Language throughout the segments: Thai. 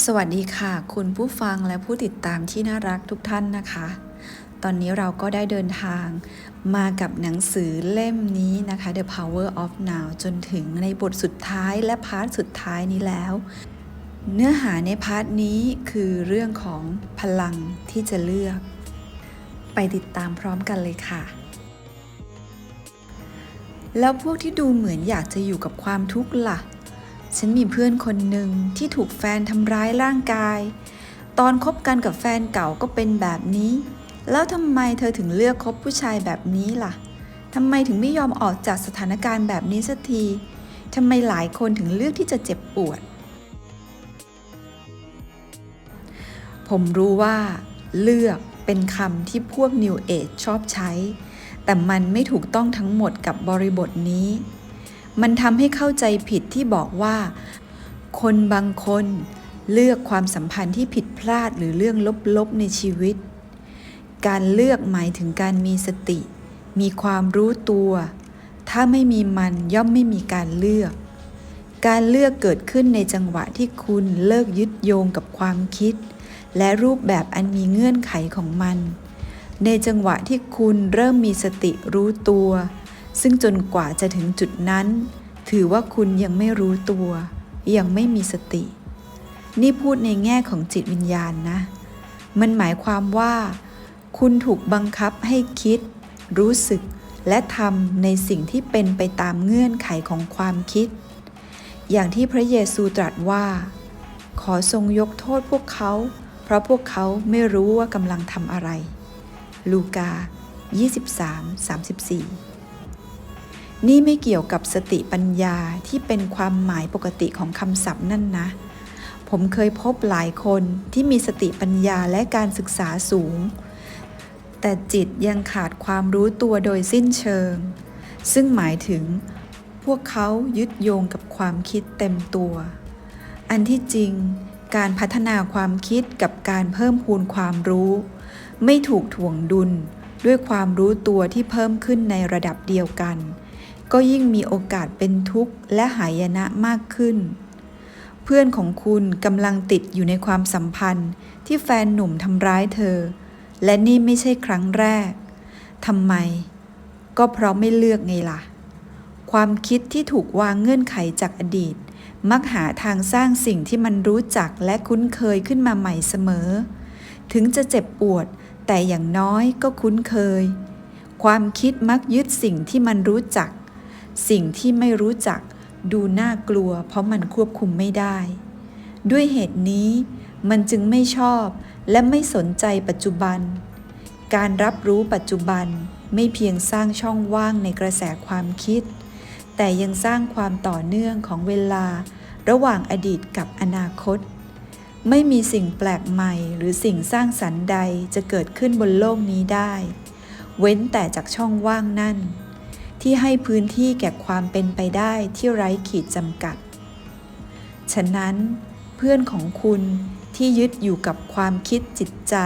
สวัสดีค่ะ คุณผู้ฟังและผู้ติดตามที่น่ารักทุกท่านนะคะ ตอนนี้เราก็ได้เดินทางมากับหนังสือเล่มนี้นะคะ The Power of Now จนถึงในบทสุดท้ายและพาร์ทสุดท้ายนี้แล้ว เนื้อหาในพาร์ทนี้คือเรื่องของพลังที่จะเลือก ไปติดตามพร้อมกันเลยค่ะ แล้วพวกที่ดูเหมือนอยากจะอยู่กับความทุกข์ล่ะ ฉันมีเพื่อนคนหนึ่งที่ถูกแฟนทำร้ายร่างกาย ตอนคบกันกับแฟนเก่าก็เป็นแบบนี้ แล้วทำไมเธอถึงเลือกคบผู้ชายแบบนี้ล่ะทำไมถึงไม่ยอมออกจากสถานการณ์แบบนี้สักทีทำไมหลายคนถึงเลือกที่จะเจ็บปวด ผมรู้ว่า เลือกเป็นคำที่พวก New Age ชอบใช้ แต่มันไม่ถูกต้องทั้งหมดกับบริบทนี้ มันทำให้เข้าใจผิดที่บอกว่า คนบางคนเลือกความสัมพันธ์ที่ผิดพลาดหรือเรื่องลบๆในชีวิต การเลือกหมายถึงการมีสติ มีความรู้ตัว ถ้าไม่มีมันย่อมไม่มีการเลือก การเลือกเกิดขึ้นในจังหวะที่คุณเลิกยึดโยงกับความคิด และรูปแบบอันมีเงื่อนไขของมัน ในจังหวะที่คุณเริ่มมีสติรู้ตัว ซึ่งจนกว่าจะถึงจุดนั้น ถือว่าคุณยังไม่รู้ตัว ยังไม่มีสติ นี่พูดในแง่ของจิตวิญญาณนะ มันหมายความว่า คุณถูกบังคับให้คิด รู้สึกและทำในสิ่งที่เป็นไปตามเงื่อนไขของความคิด อย่างที่พระเยซูตรัสว่า ขอทรงยกโทษพวกเขา เพราะพวกเขาไม่รู้ว่ากำลังทำอะไร ลูกา 23-34 นี่ไม่เกี่ยวกับสติปัญญาที่เป็นความหมายปกติของคำศัพท์นั่นนะ ผมเคยพบหลายคนที่มีสติปัญญาและการศึกษาสูง แต่จิตยังขาดความรู้ตัวโดยสิ้นเชิง ซึ่งหมายถึง พวกเขายึดโยงกับความคิดเต็มตัว อันที่จริง การพัฒนาความคิดกับการเพิ่มพูนความรู้ ไม่ถูกถ่วงดุลด้วยความรู้ตัวที่เพิ่มขึ้นในระดับเดียวกัน ก็ยิ่งมีโอกาสเป็นทุกข์และหายนะมากขึ้น เพื่อนของคุณกำลังติดอยู่ในความสัมพันธ์ที่แฟนหนุ่มทำร้ายเธอ และนี่ไม่ใช่ครั้งแรกทำไม ก็เพราะไม่เลือกไงล่ะ ความคิดที่ถูกวางเงื่อนไขจากอดีต มักหาทางสร้างสิ่งที่มันรู้จักและคุ้นเคยขึ้นมาใหม่เสมอ ถึงจะเจ็บปวด แต่อย่างน้อยก็คุ้นเคย ความคิดมักยึดสิ่งที่มันรู้จัก สิ่งที่ไม่รู้จักดูน่ากลัว เพราะมันควบคุมไม่ได้ ด้วยเหตุนี้มันจึงไม่ชอบและไม่สนใจปัจจุบัน การรับรู้ปัจจุบันไม่เพียงสร้างช่องว่างในกระแสความคิด แต่ยังสร้างความต่อเนื่องของเวลา ระหว่างอดีตกับอนาคต ไม่มีสิ่งแปลกใหม่หรือสิ่งสร้างสรรค์ใดจะเกิดขึ้นบนโลกนี้ได้ เว้นแต่จากช่องว่างนั่น ที่ให้พื้นที่แก่ความเป็นไปได้ที่ไร้ขีดจำกัด ฉะนั้น เพื่อนของคุณที่ยึดอยู่กับความคิดจิตใจ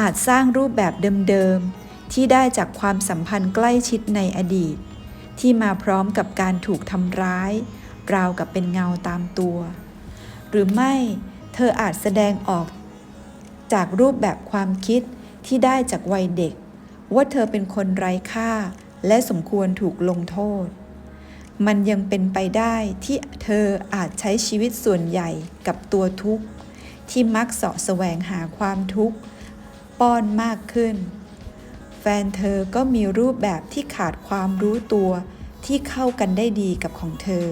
อาจสร้างรูปแบบเดิมๆ ที่ได้จากความสัมพันธ์ใกล้ชิดในอดีต ที่มาพร้อมกับการถูกทำร้าย ราวกับเป็นเงาตามตัว หรือไม่เธออาจแสดงออก จากรูปแบบความคิดที่ได้จากวัยเด็ก ว่าเธอเป็นคนไร้ค่า และสมควรถูกลงโทษ มันยังเป็นไปได้ที่เธออาจใช้ชีวิตส่วนใหญ่กับตัวทุกข์ ที่มักเสาะแสวงหาความทุกข์ ป้อนมากขึ้น แฟนเธอก็มีรูปแบบที่ขาดความรู้ตัวที่เข้ากันได้ดีกับของเธอ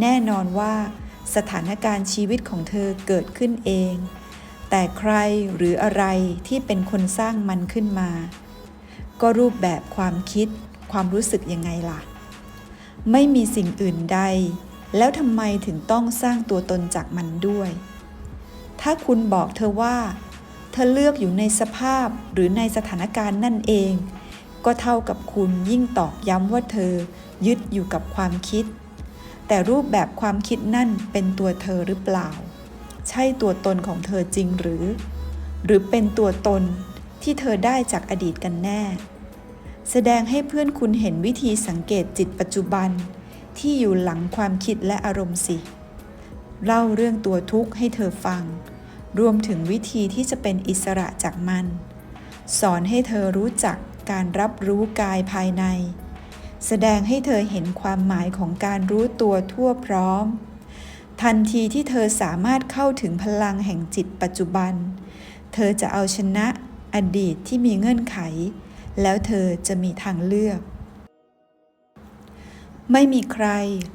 แน่นอนว่าสถานการณ์ชีวิตของเธอเกิดขึ้นเอง แต่ใครหรืออะไรที่เป็นคนสร้างมันขึ้นมา ก็รูปแบบความคิด ความรู้สึกยังไงล่ะ ไม่มีสิ่งอื่นใด แล้วทำไมถึงต้องสร้างตัวตนจากมันด้วย ถ้าคุณบอกเธอว่า เธอเลือกอยู่ในสภาพหรือในสถานการณ์นั่นเอง ก็เท่ากับคุณยิ่งตอกย้ำว่าเธอยึดอยู่กับความคิด แต่รูปแบบความคิดนั่นเป็นตัวเธอหรือเปล่า ใช่ตัวตนของเธอจริงหรือ หรือเป็นตัวตน ที่เธอได้จากอดีตกันแน่ แสดงให้เพื่อนคุณเห็นวิธีสังเกตจิตปัจจุบัน ที่อยู่หลังความคิดและอารมณ์สิ เล่าเรื่องตัวทุกข์ให้เธอฟัง รวมถึงวิธีที่จะเป็นอิสระจากมัน สอนให้เธอรู้จักการรับรู้กายภายใน แสดงให้เธอเห็นความหมายของการรู้ตัวทั่วพร้อม ทันทีที่เธอสามารถเข้าถึงพลังแห่งจิตปัจจุบัน เธอจะเอาชนะ อดีตที่มีเงื่อนไข แล้วเธอจะมีทางเลือก ไม่มีใคร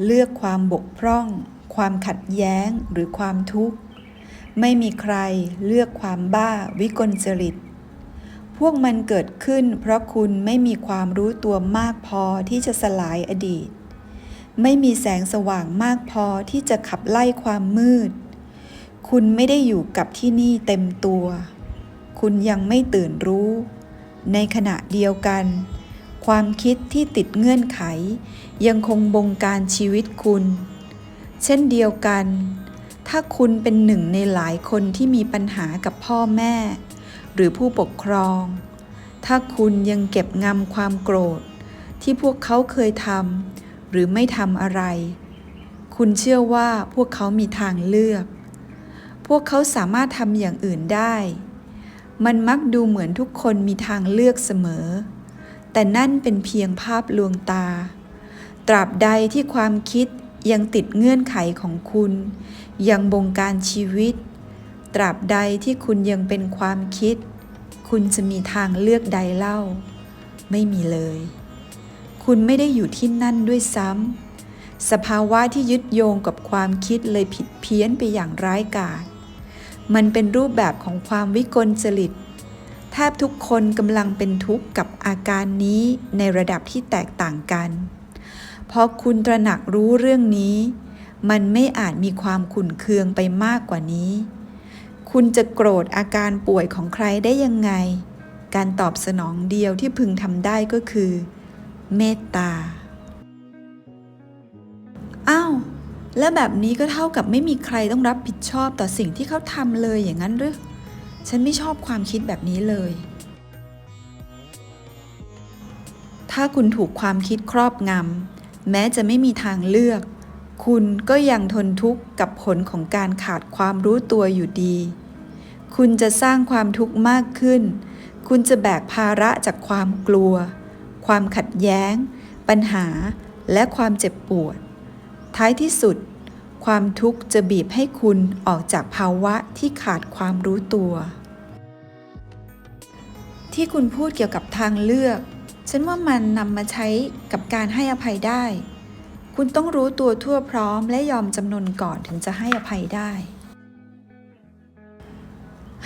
เลือกความบกพร่อง ความขัดแย้งหรือความทุกข์ ไม่มีใครเลือกความบ้าวิกลจริต พวกมันเกิดขึ้นเพราะคุณไม่มีความรู้ตัวมากพอที่จะสลายอดีต ไม่มีแสงสว่างมากพอที่จะขับไล่ความมืด คุณไม่ได้อยู่กับที่นี่เต็มตัว คุณยังไม่ตื่นรู้ ในขณะเดียวกัน ความคิดที่ติดเงื่อนไข ยังคงบงการชีวิตคุณ เช่นเดียวกัน ถ้าคุณเป็นหนึ่งในหลายคนที่มีปัญหากับพ่อแม่ หรือผู้ปกครอง ถ้าคุณยังเก็บงำความโกรธ ที่พวกเขาเคยทำหรือไม่ทำอะไร คุณเชื่อว่าพวกเขามีทางเลือกพวกเขาสามารถทำอย่างอื่นได้ มันมักดูเหมือนทุกคนมีทางเลือกเสมอ แต่นั่นเป็นเพียงภาพลวงตา ตราบใดที่ความคิดยังติดเงื่อนไขของคุณ ยังบงการชีวิต ตราบใดที่คุณยังเป็นความคิด คุณจะมีทางเลือกใดเล่า ไม่มีเลย คุณไม่ได้อยู่ที่นั่นด้วยซ้ำสภาวะที่ยึดโยงกับความคิดเลยผิดเพี้ยนไปอย่างร้ายกาจ มันเป็นรูปแบบของความวิกลจริต แทบทุกคนกำลังเป็นทุกข์กับอาการนี้ในระดับที่แตกต่างกัน พอคุณตระหนักรู้เรื่องนี้ มันไม่อาจมีความขุ่นเคืองไปมากกว่านี้ คุณจะโกรธอาการป่วยของใครได้ยังไง การตอบสนองเดียวที่พึงทำได้ก็คือ เมตตา อ้าว แล้วแบบนี้ก็เท่ากับไม่มีใครต้องรับผิดชอบต่อสิ่งที่เขาทำเลยอย่างนั้นหรือ ฉันไม่ชอบความคิดแบบนี้เลย ถ้าคุณถูกความคิดครอบงำแม้จะไม่มีทางเลือก คุณก็ยังทนทุกข์กับผลของการขาดความรู้ตัวอยู่ดี คุณจะสร้างความทุกข์มากขึ้น คุณจะแบกภาระจากความกลัว ความขัดแย้ง ปัญหา และความเจ็บปวด ท้ายที่สุด ความทุกข์จะบีบให้คุณออกจากภาวะที่ขาดความรู้ตัว ที่คุณพูดเกี่ยวกับทางเลือก ฉันว่ามันนำมาใช้กับการให้อภัยได้ คุณต้องรู้ตัวทั่วพร้อมและยอมจำนนก่อนถึงจะให้อภัยได้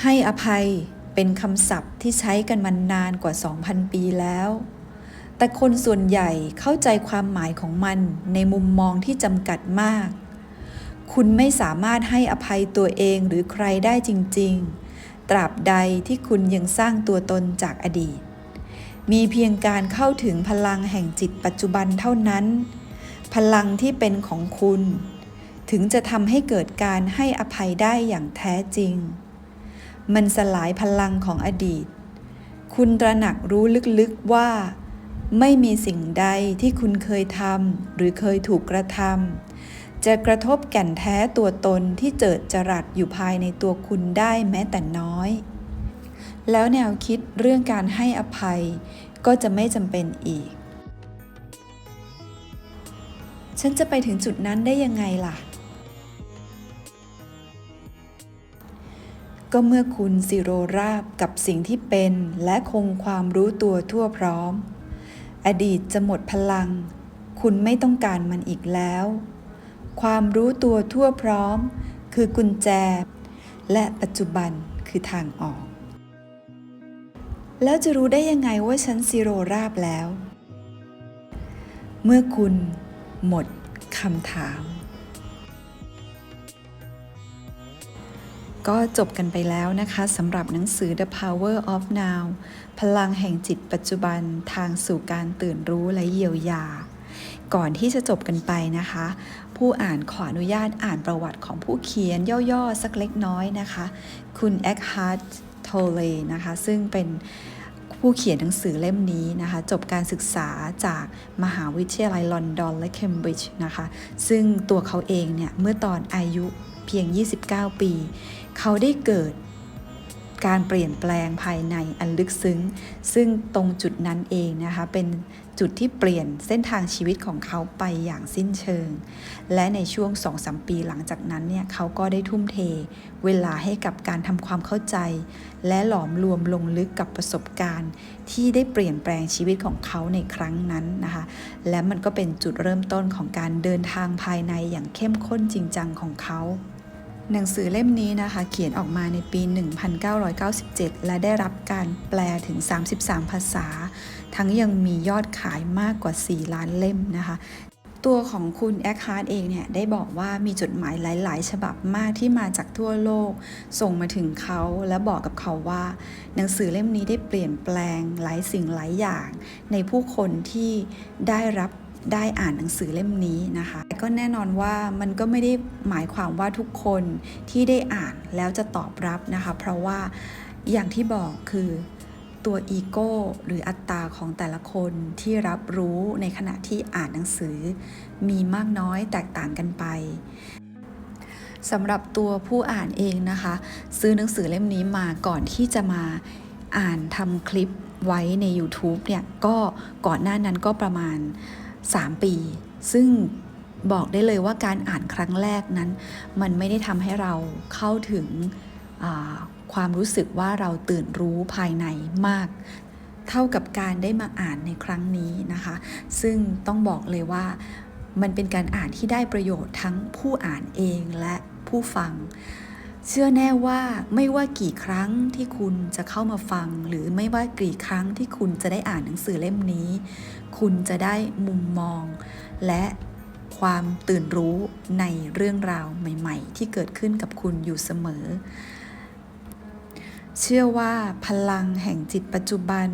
ให้อภัยเป็นคำศัพท์ที่ใช้กันมานานกว่า 2,000 ปีแล้ว แต่คนส่วนใหญ่เข้าใจความหมายของมันในมุมมองที่จำกัดมาก คุณไม่สามารถให้อภัยตัวเองหรือใครได้จริง ๆ ตราบใดที่คุณยังสร้างตัวตนจากอดีต มีเพียงการเข้าถึงพลังแห่งจิตปัจจุบันเท่านั้น พลังที่เป็นของคุณ ถึงจะทำให้เกิดการให้อภัยได้อย่างแท้จริง มันสลายพลังของอดีต คุณตระหนักรู้ลึกๆว่า ไม่มีสิ่งใดที่คุณเคยทำหรือเคยถูกกระทำจะกระทบแก่นแท้ตัวตนที่เจิดจรัสอยู่ภายในตัวคุณได้แม้แต่น้อย แล้วแนวคิดเรื่องการให้อภัยก็จะไม่จำเป็นอีก ฉันจะไปถึงจุดนั้นได้ยังไงล่ะ ก็เมื่อคุณสิโรราบกับสิ่งที่เป็นและคงความรู้ตัวทั่วพร้อม อดีตจะหมดพลัง คุณไม่ต้องการมันอีกแล้ว ความรู้ตัวทั่วพร้อม คือกุญแจ และปัจจุบันคือทางออก แล้วจะรู้ได้ยังไงว่าฉันซีโรราบแล้ว เมื่อคุณหมดคำถาม ก็จบกันไปแล้วนะคะสำหรับหนังสือ The Power of Now พลังแห่งจิตปัจจุบันทางสู่การตื่นรู้และเยียวยา ก่อนที่จะจบกันไปนะคะ ผู้อ่านขออนุญาตอ่านประวัติของผู้เขียนย่อๆ สักเล็กน้อยนะคะ คุณแอคฮาร์ดโทเลนะคะ ซึ่งเป็นผู้เขียนหนังสือเล่มนี้นะคะ จบการศึกษาจากมหาวิทยาลัยลอนดอนและเคมบริดจ์นะคะ ซึ่งตัวเขาเองเนี่ย เมื่อตอนอายุเพียง 29 ปี เขาได้เกิดการเปลี่ยนแปลงภายในอันลึกซึ้ง ซึ่งตรงจุดนั้นเองนะคะ เป็นจุดที่เปลี่ยนเส้นทางชีวิตของเขาไปอย่างสิ้นเชิง และในช่วง2-3ปีหลังจากนั้นเนี่ยเขาก็ได้ทุ่มเท เวลาให้กับการทำความเข้าใจ และหลอมรวมลงลึกกับประสบการณ์ ที่ได้เปลี่ยนแปลงชีวิตของเขาในครั้งนั้นนะคะ และมันก็เป็นจุดเริ่มต้นของการเดินทางภายในอย่างเข้มข้นจริงจังของเขา หนังสือเล่มนี้นะคะ เขียนออกมาในปี 1997 และได้รับการแปลถึง 33 ภาษา ทั้งยังมียอดขายมากกว่า 4 ล้านเล่มนะคะ ตัวของคุณแอคฮาร์ดเองเนี่ย ได้บอกว่ามีจดหมายหลาย ๆ ฉบับมากที่มาจากทั่วโลก ส่งมาถึงเขาและบอกกับเขาว่า หนังสือเล่มนี้ได้เปลี่ยนแปลงหลายสิ่งหลายอย่าง ในผู้คนที่ได้รับ ได้อ่านหนังสือเล่มนี้นะคะก็แน่นอนว่ามันก็ไม่ได้หมายความว่าทุกคนที่ได้อ่านแล้วจะตอบรับนะคะ เพราะว่าอย่างที่บอกคือตัวอีโก้หรืออัตตาของแต่ละคนที่รับรู้ในขณะที่อ่านหนังสือ มีมากน้อยแตกต่างกันไปสำหรับตัวผู้อ่านเองนะคะ ซื้อหนังสือเล่มนี้มาก่อนที่จะมาอ่านทำคลิปไว้ใน YouTube เนี่ยก็ก่อนหน้านั้นก็ประมาณ 3 ปี ซึ่งบอกได้เลยว่าการอ่านครั้งแรกนั้น มันไม่ได้ทำให้เราเข้าถึงความรู้สึกว่าเราตื่นรู้ภายในมาก เท่ากับการได้มาอ่านในครั้งนี้นะคะ ซึ่งต้องบอกเลยว่ามันเป็นการอ่านที่ได้ประโยชน์ทั้งผู้อ่านเองและผู้ฟัง เชื่อแน่ว่าไม่ว่ากี่ครั้งที่คุณจะเข้ามาฟัง หรือไม่ว่ากี่ครั้งที่คุณจะได้อ่านหนังสือเล่มนี้ คุณจะได้มุมมอง และความตื่นรู้ในเรื่องราวใหม่ ๆ ที่เกิดขึ้นกับคุณอยู่เสมอ เชื่อว่าพลังแห่งจิตปัจจุบัน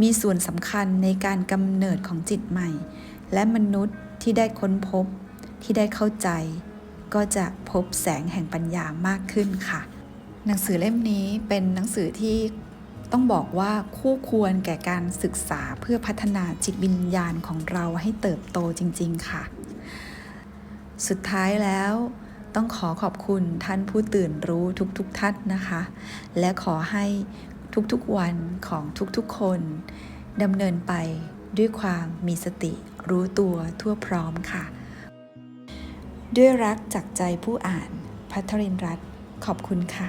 มีส่วนสำคัญในการกำเนิดของจิตใหม่ และมนุษย์ที่ได้ค้นพบที่ได้เข้าใจ ก็จะพบแสงแห่งปัญญามากขึ้นค่ะ หนังสือเล่มนี้เป็นหนังสือที่ต้องบอกว่าคู่ควรแก่การศึกษาเพื่อพัฒนาจิตวิญญาณของเราให้เติบโตจริง ๆ ค่ะ สุดท้ายแล้วต้องขอขอบคุณท่านผู้ตื่นรู้ทุกๆทท่านนะคะ และขอให้ทุกๆวันของทุกๆคนดำเนินไปด้วยความมีสติรู้ตัวทั่วพร้อมค่ะ ด้วยรักจากใจผู้อ่าน พัทรินรัตน์ขอบคุณค่ะ